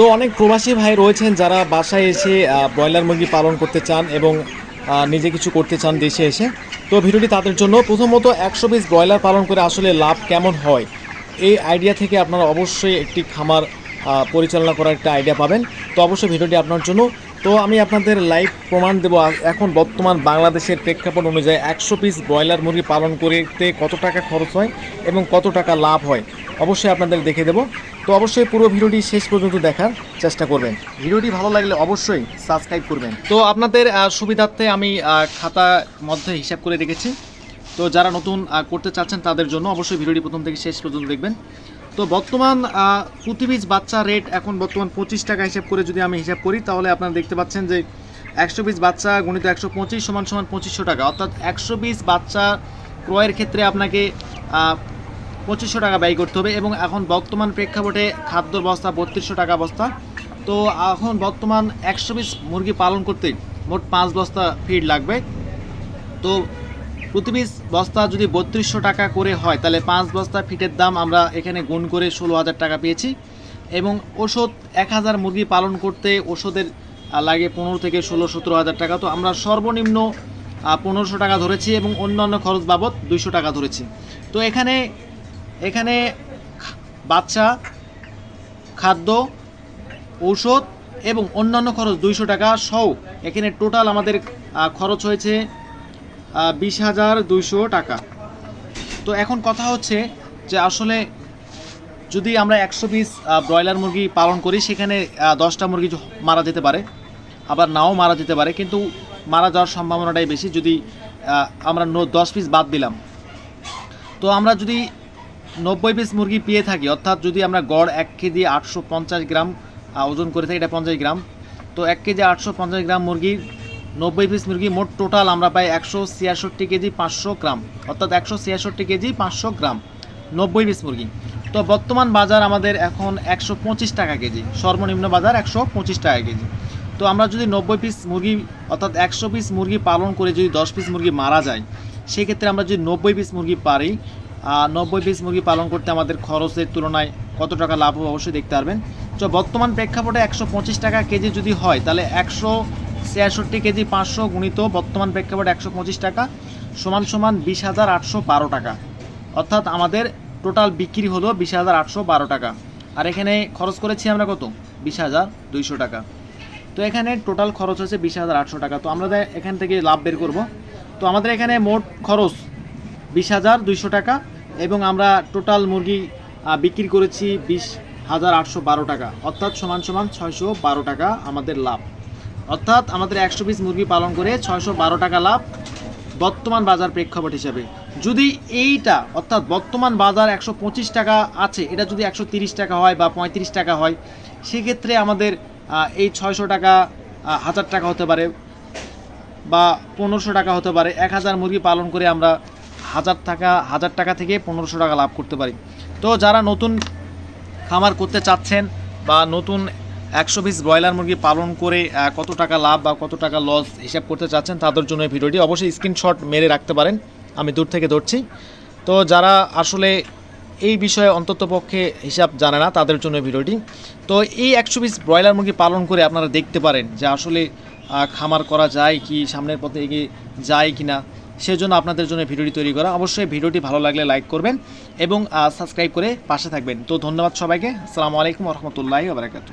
তো অনেক প্রবাসী ভাই রয়েছেন যারা বাসায় এসে ব্রয়লার মুরগি পালন করতে চান এবং নিজে কিছু করতে চান দেশে এসে। তো ভিডিওটি তাদের জন্য প্রথমত একশো পিস ব্রয়লার পালন করে আসলে লাভ কেমন হয়, এই আইডিয়া থেকে আপনারা অবশ্যই একটি খামার পরিচালনা করার একটা আইডিয়া পাবেন। তো অবশ্যই ভিডিওটি আপনার জন্য। তো আমি আপনাদের লাইভ প্রমাণ দেবো এখন বর্তমান বাংলাদেশের প্রেক্ষাপট অনুযায়ী একশো পিস ব্রয়লার মুরগি পালন করতে কত টাকা খরচ হয় এবং কত টাকা লাভ হয়। অবশ্যই আপনাদের দেখে দেবো। তো অবশ্যই পুরো ভিডিওটি শেষ পর্যন্ত দেখার চেষ্টা করবেন। ভিডিওটি ভালো লাগলে অবশ্যই সাবস্ক্রাইব করবেন। তো আপনাদের সুবিধার্থে আমি খাতা মধ্যে হিসাব করে রেখেছি। তো যারা নতুন করতে চাচ্ছেন তাদের জন্য অবশ্যই ভিডিওটি প্রথম থেকে শেষ পর্যন্ত দেখবেন। তো বর্তমান আহ, প্রতি পিস বাচ্চা রেট এখন বর্তমান পঁচিশ টাকা হিসাব করে যদি আমি হিসাব করি তাহলে আপনারা দেখতে পাচ্ছেন যে একশো পিস বাচ্চা গণিত একশো পঁচিশ সমান সমান পঁচিশশো টাকা। অর্থাৎ একশো পিস বাচ্চা ক্রয়ের ক্ষেত্রে আপনাকে পঁচিশশো টাকা ব্যয় করতে হবে এবং এখন বর্তমান প্রেক্ষাপটে খাদ্য বস্তা বত্রিশশো টাকা বস্তা। তো এখন বর্তমান একশো পিস মুরগি পালন করতে মোট পাঁচ বস্তা ফিড লাগবে। তো প্রতি পিস বস্তা যদি বত্রিশশো টাকা করে হয়, তাহলে পাঁচ বস্তা ফিটের দাম আমরা এখানে গুণ করে ষোলো হাজার টাকা পেয়েছি। এবং ওষুধ এক হাজার মুরগি পালন করতে ওষুধের লাগে পনেরো থেকে ষোলো, সতেরো হাজার টাকা। তো আমরা সর্বনিম্ন পনেরোশো টাকা ধরেছি এবং অন্যান্য খরচ বাবদ দুইশো টাকা ধরেছি। তো এখানে এখানে বাচ্চা, খাদ্য, ঔষধ এবং অন্যান্য খরচ দুইশো টাকা সহ এখানে টোটাল আমাদের খরচ হয়েছে বিশ হাজার দুইশো টাকা। তো এখন কথা হচ্ছে যে আসলে যদি আমরা একশো পিস ব্রয়লার মুরগি পালন করি, সেখানে দশটা মুরগি মারা যেতে পারে, আবার নাও মারা যেতে পারে, কিন্তু মারা যাওয়ার সম্ভাবনাটাই বেশি। যদি আমরা দশ পিস বাদ দিলাম, তো আমরা যদি নব্বই পিস মুরগি পেয়ে থাকি, অর্থাৎ যদি আমরা গড় এক কেজি আটশো পঞ্চাশ গ্রাম ওজন করে থাকি, এটা পঞ্চাশ গ্রাম, তো এক কেজি আটশো পঞ্চাশ গ্রাম মুরগির নব্বই পিস মুরগি মোট টোটাল আমরা পাই একশো ছিয়াষট্টি কেজি পাঁচশো গ্রাম, অর্থাৎ একশো ছিয়াষট্টি কেজি পাঁচশো গ্রাম, নব্বই পিস মুরগি। তো বর্তমান বাজার আমাদের এখন একশো পঁচিশ টাকা কেজি, সর্বনিম্ন বাজার একশো পঁচিশ টাকা কেজি। তো আমরা যদি নব্বই পিস মুরগি, অর্থাৎ একশো পিস মুরগি পালন করে যদি দশ পিস মুরগি মারা যায়, সেক্ষেত্রে আমরা যদি নব্বই পিস মুরগি পারি নব্বই পিস মুরগি পালন করতে আমাদের খরচের তুলনায় কত টাকা লাভ হবে অবশ্যই দেখতে পারবেন। তো বর্তমান প্রেক্ষাপটে একশো পঁচিশ টাকা কেজি যদি হয়, তাহলে একশো ছিয়াষট্টি কেজি পাঁচশো গুণিত বর্তমান প্রেক্ষাপটে একশো পঁচিশ টাকা, সমান সমান বিশ হাজার আটশো বারো টাকা। অর্থাৎ আমাদের টোটাল বিক্রি হলো বিশ হাজার আটশো বারো টাকা। আর এখানে খরচ করেছি আমরা কত? বিশ হাজার দুইশো টাকা। তো এখানে টোটাল খরচ হচ্ছে বিশ হাজার আটশো টাকা। তো আমরা এখান থেকে লাভ বের করব। তো আমাদের এখানে মোট খরচ বিশ হাজার দুইশো টাকা এবং আমরা টোটাল মুরগি বিক্রি করেছি বিশ হাজার আটশো বারো টাকা। অর্থাৎ সমান সমান ছয়শো বারো টাকা আমাদের লাভ। অর্থাৎ আমাদের একশো পিস মুরগি পালন করে ছয়শো বারো টাকা লাভ বর্তমান বাজার প্রেক্ষাপট হিসাবে। যদি এইটা, অর্থাৎ বর্তমান বাজার একশো পঁচিশ টাকা আছে, এটা যদি একশো তিরিশ টাকা হয় বা পঁয়ত্রিশ টাকা হয়, সেক্ষেত্রে আমাদের এই ছয়শো টাকা হাজার টাকা হতে পারে বা পনেরোশো টাকা হতে পারে। এক হাজার মুরগি পালন করে আমরা হাজার টাকা হাজার টাকা থেকে পনেরোশো টাকা লাভ করতে পারি। তো যারা নতুন খামার করতে চাচ্ছেন বা নতুন একশো পিস ব্রয়লার মুরগি পালন করে কত টাকা লাভ বা কত টাকা লস হিসাব করতে চাচ্ছেন, তাদের জন্য এই ভিডিওটি অবশ্যই স্ক্রিনশট মেরে রাখতে পারেন। আমি দূর থেকে ধরছি। তো যারা আসলে এই বিষয়ে অন্তত পক্ষে হিসাব জানে না, তাদের জন্য ভিডিওটি। তো এই একশো পিস ব্রয়লার মুরগি পালন করে আপনারা দেখতে পারেন যে আসলে খামার করা যায় কি, সামনের পথে এগিয়ে যায় কি না সেজন্য আপনাদের জন্য ভিডিওটি তৈরি করা। অবশ্যই ভিডিওটি ভালো লাগলে লাইক করবেন এবং সাবস্ক্রাইব করে পাশে থাকবেন। তো ধন্যবাদ সবাইকে। আসসালামু আলাইকুম রহমতুল্লাহি বারাকাতু